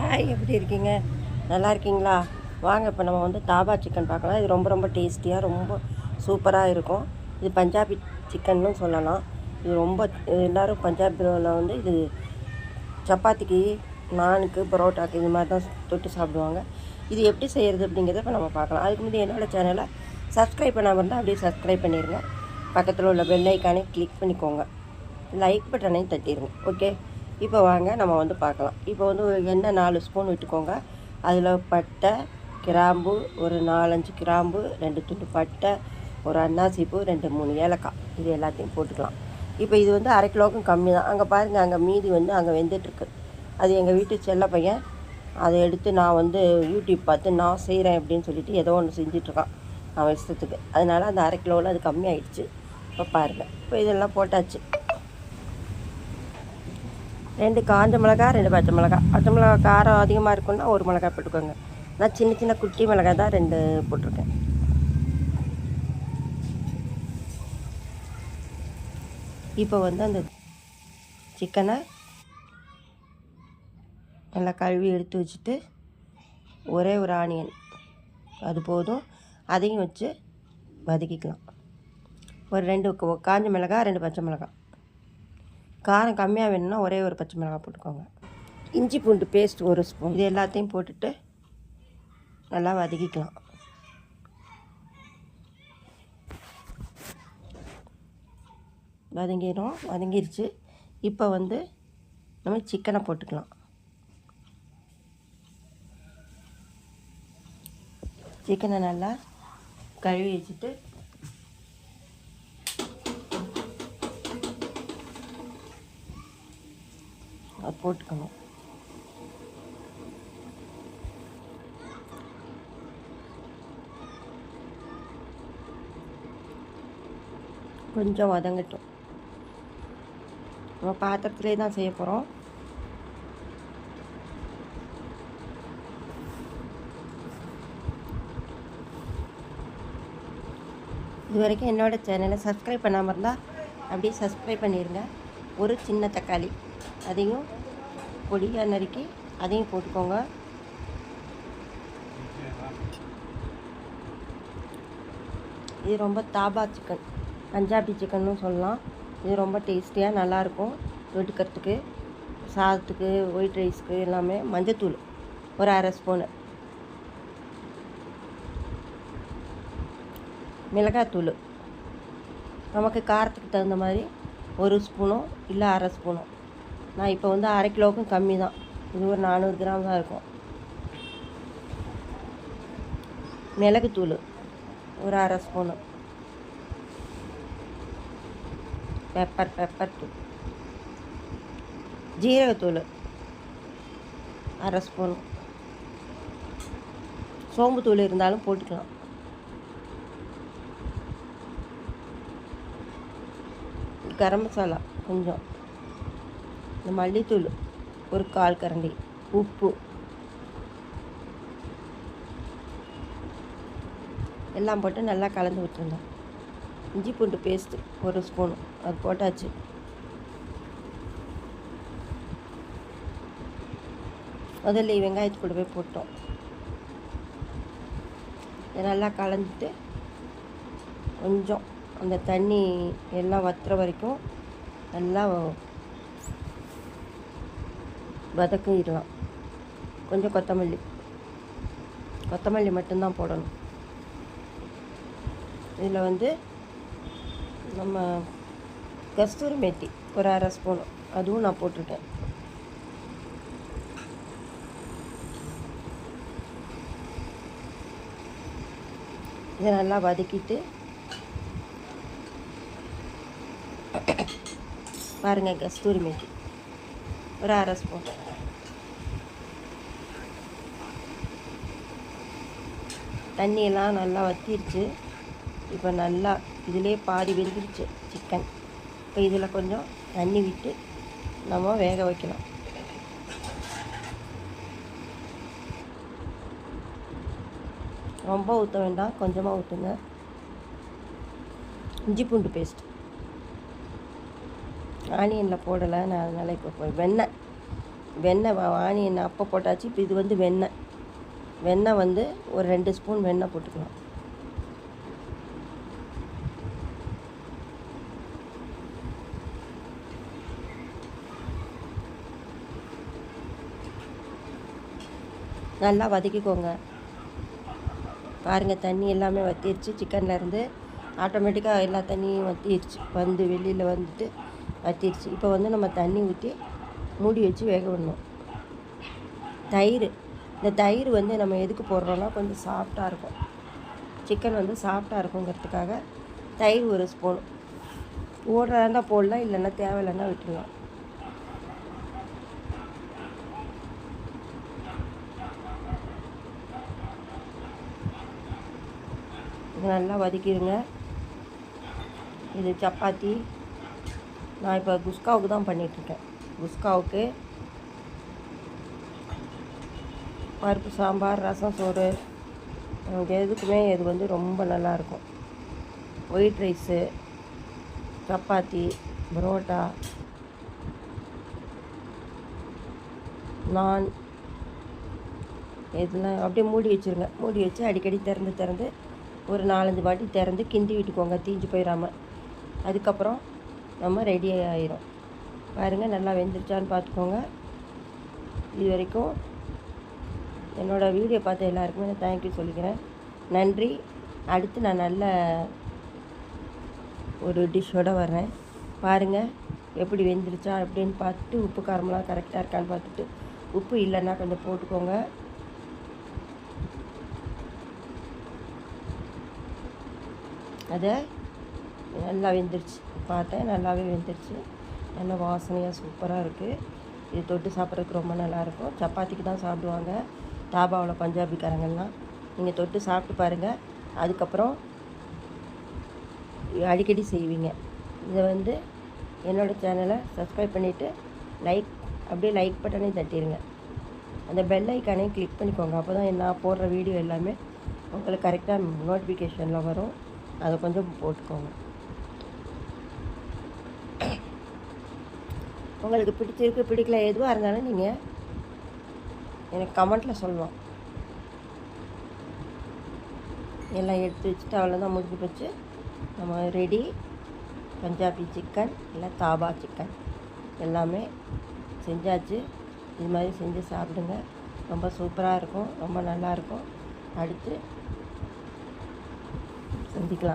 Hi எப்படி இருக்கீங்க? நல்லா இருக்கீங்களா? வாங்க இப்போ நம்ம வந்து தாபா சிக்கன் பார்க்கலாம். இது ரொம்ப ரொம்ப டேஸ்டியாக ரொம்ப சூப்பராக இருக்கும். இது பஞ்சாபி சிக்கன்னு சொல்லலாம். இது ரொம்ப எல்லோரும் பஞ்சாபியில் வந்து இது சப்பாத்திக்கு நானுக்கு பரோட்டாக்கு இது மாதிரி தான் தொட்டு சாப்பிடுவாங்க. இது எப்படி செய்கிறது அப்படிங்கிறத இப்போ நம்ம பார்க்கலாம். அதுக்கு முந்தைய என்னோடய சேனலை சப்ஸ்கிரைப் பண்ணாமல் இருந்தால் அப்படியே சப்ஸ்கிரைப் பண்ணிடுங்க பக்கத்தில் உள்ள பெல் ஐக்கானே கிளிக் பண்ணிக்கோங்க. லைக் பட்டனையும் தட்டிடுங்க ஓகே இப்போ வாங்க நம்ம வந்து பார்க்கலாம். இப்போ வந்து ஒரு எண்ணெய் நாலு ஸ்பூன் விட்டுக்கோங்க. அதில் பட்டை கிராம்பு ஒரு நாலஞ்சு கிராம்பு ரெண்டு துண்டு பட்டை ஒரு அன்னாசிப்பூ ரெண்டு மூணு ஏலக்காய். இது எல்லாத்தையும் போட்டுக்கலாம். இப்போ இது வந்து அரை கிலோவுக்கும் கம்மி தான். அங்கே பாருங்கள் அங்கே மீதி வந்து அங்கே வெந்துட்டுருக்கு. அது எங்கள் வீட்டு செல்ல பையன். அதை எடுத்து நான் வந்து யூடியூப் பார்த்து நான் செய்கிறேன் அப்படின்னு சொல்லிட்டு ஏதோ ஒன்று செஞ்சிட்ருக்கான் அவன் இஷ்டத்துக்கு. அதனால் அந்த அரை கிலோவில் அது கம்மியாயிடுச்சு. இப்போ பாருங்கள் இப்போ இதெல்லாம் போட்டாச்சு. ரெண்டு காஞ்ச மிளகா ரெண்டு பச்சை மிளகா. பச்சை மிளகா காரம் அதிகமாக இருக்குன்னா ஒரு மிளகாய் போட்டுக்கோங்க. நான் சின்ன சின்ன குட்டி மிளகாய் தான் ரெண்டு போட்டிருக்கேன். இப்போ வந்து அந்த சிக்கனை நல்லா கழுவி எடுத்து வச்சுட்டு ஒரே ஒரு ஆனியன். அது போதும். அதையும் வச்சு வதக்கிக்கலாம். ஒரு ரெண்டு காஞ்ச மிளகா ரெண்டு பச்சை மிளகாய் காரம் கம்மியாக வேணும்னா ஒரே ஒரு பச்சை மிளகாய் போட்டுக்கோங்க. இஞ்சி பூண்டு பேஸ்ட் ஒரு ஸ்பூன். இது எல்லாத்தையும் போட்டுட்டு நல்லா வதக்கிக்கலாம். வதங்கிடும் வதங்கிருச்சு. இப்போ வந்து நம்ம சிக்கனை போட்டுக்கலாம். சிக்கனை நல்லா கழுவி வச்சுட்டு போட்டுக்கணும். கொஞ்சம் வதங்கட்டும். நம்ம பாத்திரத்துலேயே தான் செய்ய போகிறோம் இது வரைக்கும் என்னோடய சேனலை சப்ஸ்கிரைப் பண்ணாமல் இருந்தால் அப்படியே சப்ஸ்கிரைப் பண்ணிடுங்க ஒரு சின்ன தக்காளி. அதையும் பொடியாக நறுக்கி அதையும் போட்டுக்கோங்க. இது ரொம்ப தாபா சிக்கன். பஞ்சாபி சிக்கன்னு சொல்லலாம். இது ரொம்ப டேஸ்டியாக நல்லாயிருக்கும். வெட்டுக்கிறதுக்கு சாதத்துக்கு ஒயிட் ரைஸ்க்கு எல்லாமே மஞ்சத்தூள். ஒரு அரை ஸ்பூனு. மிளகாத்தூள். நமக்கு காரத்துக்கு தகுந்த மாதிரி ஒரு ஸ்பூனோ இல்லை அரை ஸ்பூனோ. நான் இப்போ வந்து அரை கிலோவுக்கும் கம்மி தான். இது ஒரு நானூறு கிராம் தான் இருக்கும். மிளகுத்தூள் ஒரு அரை ஸ்பூனு. பெப்பர் பெப்பர் தூள். ஜீரகத்தூள் அரை ஸ்பூனு. சோம்பு தூள் இருந்தாலும் போட்டுக்கலாம். கரம் மசாலா கொஞ்சம். இந்த மல்லித்தூள் ஒரு கால் கரண்டி உப்பு. எல்லாம் போட்டு நல்லா கலந்து விட்டுருந்தோம் இஞ்சி பூண்டு பேஸ்ட்டு ஒரு ஸ்பூன் அது போட்டாச்சு. முதல்ல வெங்காயத்து கூட போய் போட்டோம். இதை நல்லா கலந்துட்டு கொஞ்சம் அந்த தண்ணி எல்லாம் வத்துற வரைக்கும் நல்லா வதக்கிடலாம். கொஞ்சம் கொத்தமல்லி. கொத்தமல்லி மட்டும்தான் போடணும். இதில் வந்து நம்ம கஸ்தூரி மேத்தி ஒரு அரை ஸ்பூன். அதுவும் நான் போட்டிருக்கேன். இதை நல்லா வதக்கிட்டு பாருங்கள் கஸ்தூரி மேத்தி ஒரு அரை ஸ்பூன் தண்ணியெல்லாம் நல்லா வத்திருச்சு. இப்போ நல்லா இதிலே பாதி வெந்துருச்சு சிக்கன் இப்போ இதில் கொஞ்சம் தண்ணி விட்டு நம்ம வேக வைக்கலாம். ரொம்ப ஊற்ற வேண்டாம் கொஞ்சமாக ஊற்றுங்க இஞ்சி பூண்டு பேஸ்ட் ஆனியனில் போடலை நான் அதனால் இப்போ வெண்ணெய். வெண்ணெய் ஆனியன் அப்போ போட்டாச்சு இப்போ இது வந்து வெண்ணெய். வெண்ணெய் வந்து ஒரு ரெண்டு ஸ்பூன் வெண்ணெய் போட்டுக்கலாம். நல்லா வதக்கிக்கோங்க. பாருங்கள் தண்ணி எல்லாமே வற்றிடுச்சு சிக்கன்ல இருந்து ஆட்டோமேட்டிக்காக எல்லா தண்ணியும் வற்றிடுச்சு வந்து வெளியில் வந்துட்டு வத்திடுச்சு. இப்போ வந்து நம்ம தண்ணி ஊற்றி மூடி வச்சு வேக விடணும். தயிர். இந்த தயிர் வந்து நம்ம எதுக்கு போடுறோன்னா கொஞ்சம் சாஃப்டாக இருக்கும். சிக்கன் வந்து சாஃப்டாக இருக்குங்கிறதுக்காக தயிர் ஒரு ஸ்பூன். ஓடுறதா இருந்தால் போடலாம் இல்லைன்னா தேவையில்லைன்னா விட்டுடலாம். நல்லா வதக்கிடுங்க. இது சப்பாத்தி. நான் இப்போ குஸ்காவுக்கு தான் பண்ணிகிட்ருக்கேன் குஸ்காவுக்கு பருப்பு சாம்பார் ரசம் சோறு இங்கே எதுக்குமே இது வந்து ரொம்ப நல்லாயிருக்கும் ஒயிட் ரைஸு சப்பாத்தி பரோட்டா நான் இதெல்லாம் அப்படியே மூடி வச்சுருங்க. மூடி வச்சு அடிக்கடி திறந்து திறந்து ஒரு நாலஞ்சு வாட்டி திறந்து கிண்டி விட்டுக்கோங்க தீஞ்சு போயிடாமல் அதுக்கப்புறம் நம்ம ரெடி ஆயிரும். பாருங்கள் நல்லா வெந்துருச்சான்னு பார்த்துக்கோங்க. இது வரைக்கும் என்னோடய வீடியோ பார்த்த எல்லாருக்குமே நான் தேங்க்யூ சொல்லிக்கிறேன். நன்றி. அடுத்து நான் நல்ல ஒரு டிஷ்ஷோடு வர்றேன். பாருங்கள் எப்படி வெந்துருச்சா அப்படின்னு பார்த்துட்டு உப்பு காரமெல்லாம் கரெக்டாக இருக்கான்னு பார்த்துட்டு உப்பு இல்லைன்னா கொஞ்சம் போட்டுக்கோங்க. அதை நல்லா வெந்துருச்சு. பார்த்தேன் நல்லாவே வெந்துருச்சு. நல்ல வாசனையாக சூப்பராக இருக்குது இது தொட்டு சாப்பிட்றதுக்கு ரொம்ப நல்லாயிருக்கும் சப்பாத்திக்கு தான் சாப்பிடுவாங்க. தாபாவில் பஞ்சாபிக்காரங்கள்லாம். நீங்கள் தொட்டு சாப்பிட்டு பாருங்கள் அதுக்கப்புறம் அடிக்கடி செய்வீங்க. இதை வந்து என்னோடய சேனலை சப்ஸ்கிரைப் பண்ணிவிட்டு லைக் அப்படியே லைக் பட்டனையும் தட்டிடுங்க அந்த பெல் ஐக்கானையும் கிளிக் பண்ணிக்கோங்க. அப்போ தான் நான் போடுற வீடியோ எல்லாமே உங்களுக்கு கரெக்டாக நோட்டிஃபிகேஷனில் வரும். அதை கொஞ்சம் போட்டுக்கோங்க. உங்களுக்கு பிடிச்சிருக்கு பிடிக்கல எதுவாக இருந்தாலும் நீங்கள் எனக்கு கமெண்ட்டில் சொல்லலாம். எல்லாம் எடுத்து வச்சுட்டு அவ்வளோதான் முடிஞ்சு போச்சு. நம்ம ரெடி பஞ்சாபி சிக்கன் இல்லை தாபா சிக்கன் எல்லாமே செஞ்சாச்சு. இது மாதிரி செஞ்சு சாப்பிடுங்க. ரொம்ப சூப்பராக இருக்கும். ரொம்ப நல்லாயிருக்கும் அடுத்து சந்திக்கலாம்.